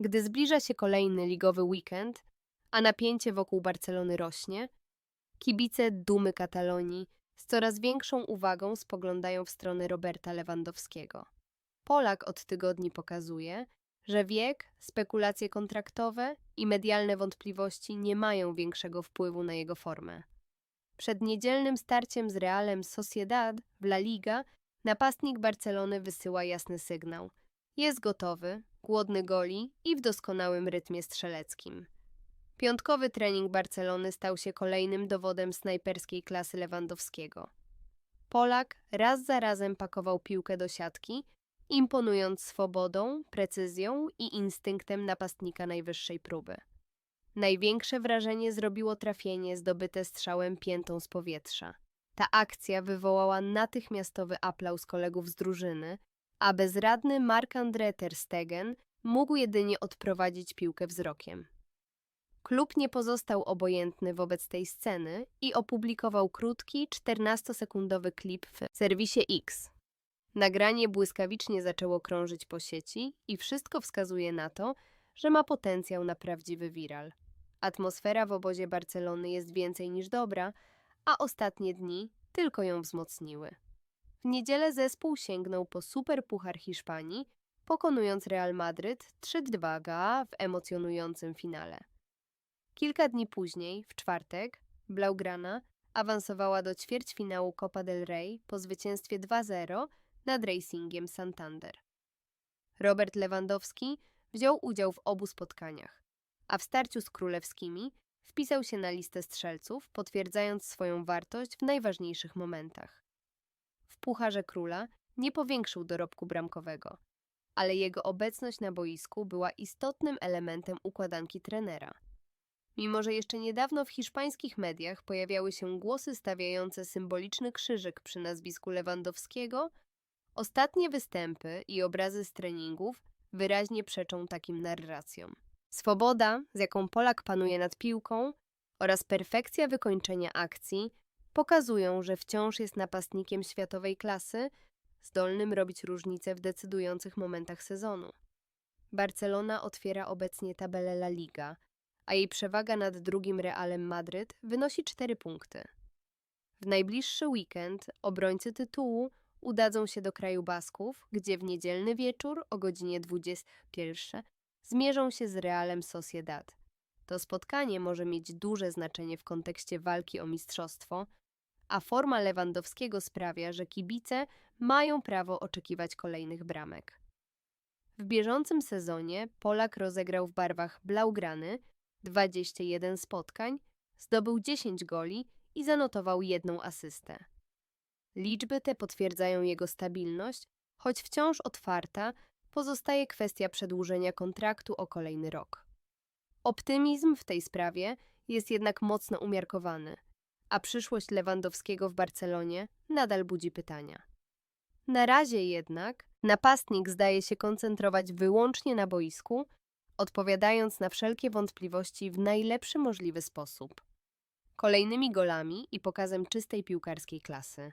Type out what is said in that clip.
Gdy zbliża się kolejny ligowy weekend, a napięcie wokół Barcelony rośnie, kibice dumy Katalonii z coraz większą uwagą spoglądają w stronę Roberta Lewandowskiego. Polak od tygodni pokazuje, że wiek, spekulacje kontraktowe i medialne wątpliwości nie mają większego wpływu na jego formę. Przed niedzielnym starciem z Realem Sociedad w La Liga napastnik Barcelony wysyła jasny sygnał. Jest gotowy, głodny goli i w doskonałym rytmie strzeleckim. Piątkowy trening Barcelony stał się kolejnym dowodem snajperskiej klasy Lewandowskiego. Polak raz za razem pakował piłkę do siatki, imponując swobodą, precyzją i instynktem napastnika najwyższej próby. Największe wrażenie zrobiło trafienie zdobyte strzałem piętą z powietrza. Ta akcja wywołała natychmiastowy aplauz kolegów z drużyny, a bezradny Marc-André ter Stegen mógł jedynie odprowadzić piłkę wzrokiem. Klub nie pozostał obojętny wobec tej sceny i opublikował krótki, 14-sekundowy klip w serwisie X. Nagranie błyskawicznie zaczęło krążyć po sieci i wszystko wskazuje na to, że ma potencjał na prawdziwy viral. Atmosfera w obozie Barcelony jest więcej niż dobra, a ostatnie dni tylko ją wzmocniły. W niedzielę zespół sięgnął po Superpuchar Hiszpanii, pokonując Real Madryt 3-2 w emocjonującym finale. Kilka dni później, w czwartek, Blaugrana awansowała do ćwierćfinału Copa del Rey po zwycięstwie 2-0 nad Racingiem Santander. Robert Lewandowski wziął udział w obu spotkaniach, a w starciu z królewskimi wpisał się na listę strzelców, potwierdzając swoją wartość w najważniejszych momentach. Pucharze Króla nie powiększył dorobku bramkowego, ale jego obecność na boisku była istotnym elementem układanki trenera. Mimo, że jeszcze niedawno w hiszpańskich mediach pojawiały się głosy stawiające symboliczny krzyżyk przy nazwisku Lewandowskiego, ostatnie występy i obrazy z treningów wyraźnie przeczą takim narracjom. Swoboda, z jaką Polak panuje nad piłką, oraz perfekcja wykończenia akcji pokazują, że wciąż jest napastnikiem światowej klasy, zdolnym robić różnice w decydujących momentach sezonu. Barcelona otwiera obecnie tabelę La Liga, a jej przewaga nad drugim Realem Madryt wynosi 4 punkty. W najbliższy weekend obrońcy tytułu udadzą się do kraju Basków, gdzie w niedzielny wieczór o godzinie 21 zmierzą się z Realem Sociedad. To spotkanie może mieć duże znaczenie w kontekście walki o mistrzostwo, a forma Lewandowskiego sprawia, że kibice mają prawo oczekiwać kolejnych bramek. W bieżącym sezonie Polak rozegrał w barwach Blaugrany 21 spotkań, zdobył 10 goli i zanotował jedną asystę. Liczby te potwierdzają jego stabilność, choć wciąż otwarta pozostaje kwestia przedłużenia kontraktu o kolejny rok. Optymizm w tej sprawie jest jednak mocno umiarkowany, a przyszłość Lewandowskiego w Barcelonie nadal budzi pytania. Na razie jednak napastnik zdaje się koncentrować wyłącznie na boisku, odpowiadając na wszelkie wątpliwości w najlepszy możliwy sposób. Kolejnymi golami i pokazem czystej piłkarskiej klasy.